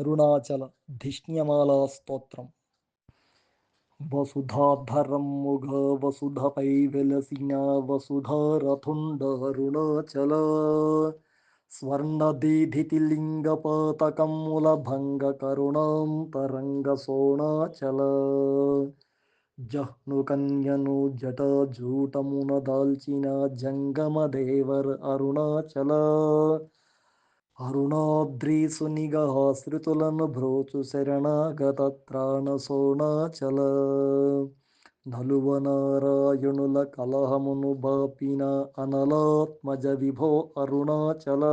అరుణాచల ధిష్ణ్యమాలా స్తోత్రం వసుధాధరముగా వసుధపై వెలసిన వసుధారథుండ అరుణాచల స్వర్ణదీధితిలింగ పాతకముల భంగ కరుణాంతరంగ సోణాచల జహ్ను కన్యను జటాజూటమున దాల్చిన జంగమ దేవర అరుణాచల అరుణాద్రీసునిగా ఆశ్రితులను భ్రోచు శరణాగత త్రాణ సోణాచల నలువనారాయణుల కలహమును బాపిన అనలాత్మజ విభో అరుణాచల.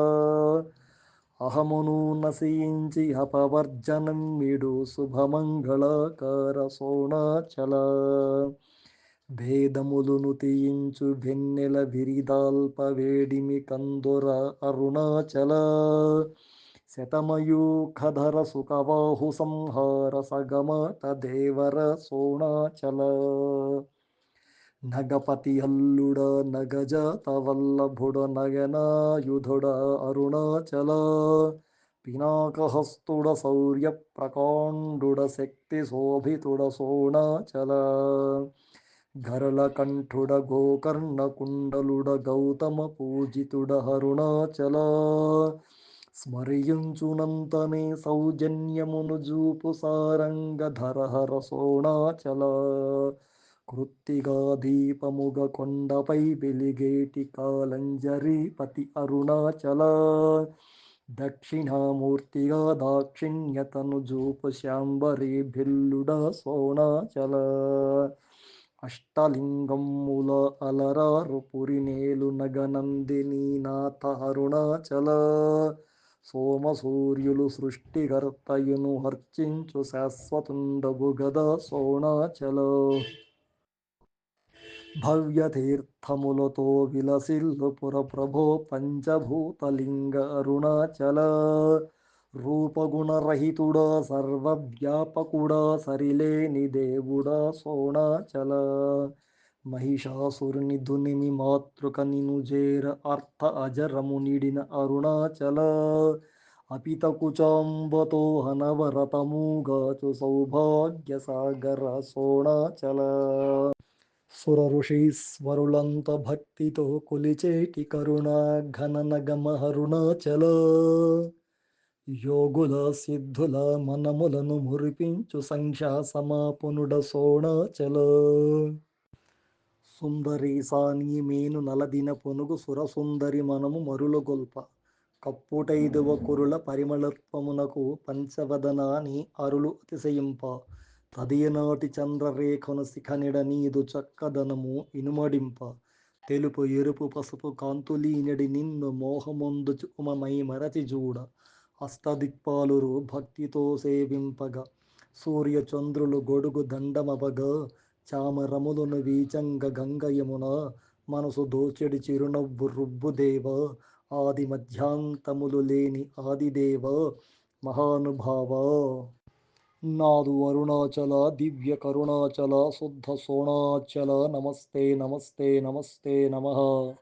అహమును నశయించి అపవర్జనం అపవర్జనమిడు శుభమంగళాకార సోణాచల భేదములును తీయించు వెన్నెల విరిదాల్ప వేడిమి కందొర అరుణాచల. శతమయూఖధర సుఖవాహు సంహార సగమత దేవర సోణాచల. నగపతి అల్లుడ నగజాత వల్లభుడ నగనాయుధుడ అరుణాచల. పినాకహస్తుడ శౌర్య ప్రకాండుడ శక్తి శోభితుడ సోణాచల. గరళ కంఠుడ గోకర్ణ కుండలుడ గౌతమ పూజితుడ అరుణాచల స్మరియుంచునంతనే సౌజన్యమును జూపు సారంగ ధరహర సోణాచల. కృత్తిగా దీపముగ కొండపై వెలిగేటి కాలంజరీపతి అరుణాచల. దక్షిణామూర్తిగా దాక్షిణ్యతను జూపు శాంబరి భిల్లుడ సోణాచల. అష్టలింగమ్ముల అలరారు పురినేలు నగనందిని నాథ అరుణాచల. సోమసూర్యులు సృష్టికర్తయును హర్చించు శాశ్వతుండగు గద సోణాచల. భవ్యతీర్థములతో విలసిల్లు పురప్రభో పంచభూతలింగ అరుణాచల. రూపగుణరహితుడా సర్వవ్యాపకుడా సరిలేని దేవుడా సోణాచల మహిషాసురుని దునిమి మాతృక నిను జేర అర్థ అజరము నిడిన అరుణాచల అపితకుచాంబతో అనవరతముగాచు సౌభాగ్య సాగర సోణాచల సుర ఋషీశ్వరులంత భక్తితో కొలిచేటి కరుణా ఘన నగమ అరుణాచల యోగుల సిద్ధుల మనములను మురిపించు సంఖ్యా సమాపునుడ సోణాచల. సుందరి సాని మేను నలదిన పొనుగు సురసుందరి మనము మరులగొల్ప కప్పుటైదువ కురుల పరిమళత్వమునకు పంచవదనాని అరులు అతిశయింప. తదియనాటి చంద్రరేఖను శిఖనిడ నీదు చక్కదనము ఇనుమడింప. తెలుపు ఎరుపు పసుపు కాంతులీనడి నిన్ను మోహముందు ఉమమై మరచి చూడ అష్టదిక్పాలురు భక్తితో సేవింపగ. సూర్యచంద్రులు గొడుగు దండమవగా. చామరములను వీచంగ గంగ యమున. మనసు దోచెడి చిరునవ్వు రుబ్బుదేవ ఆది మధ్యాంతములు లేని ఆదిదేవ మహానుభావ. నాదు అరుణాచల దివ్య కరుణాచల శుద్ధ సోణాచల. నమస్తే నమస్తే నమస్తే నమః.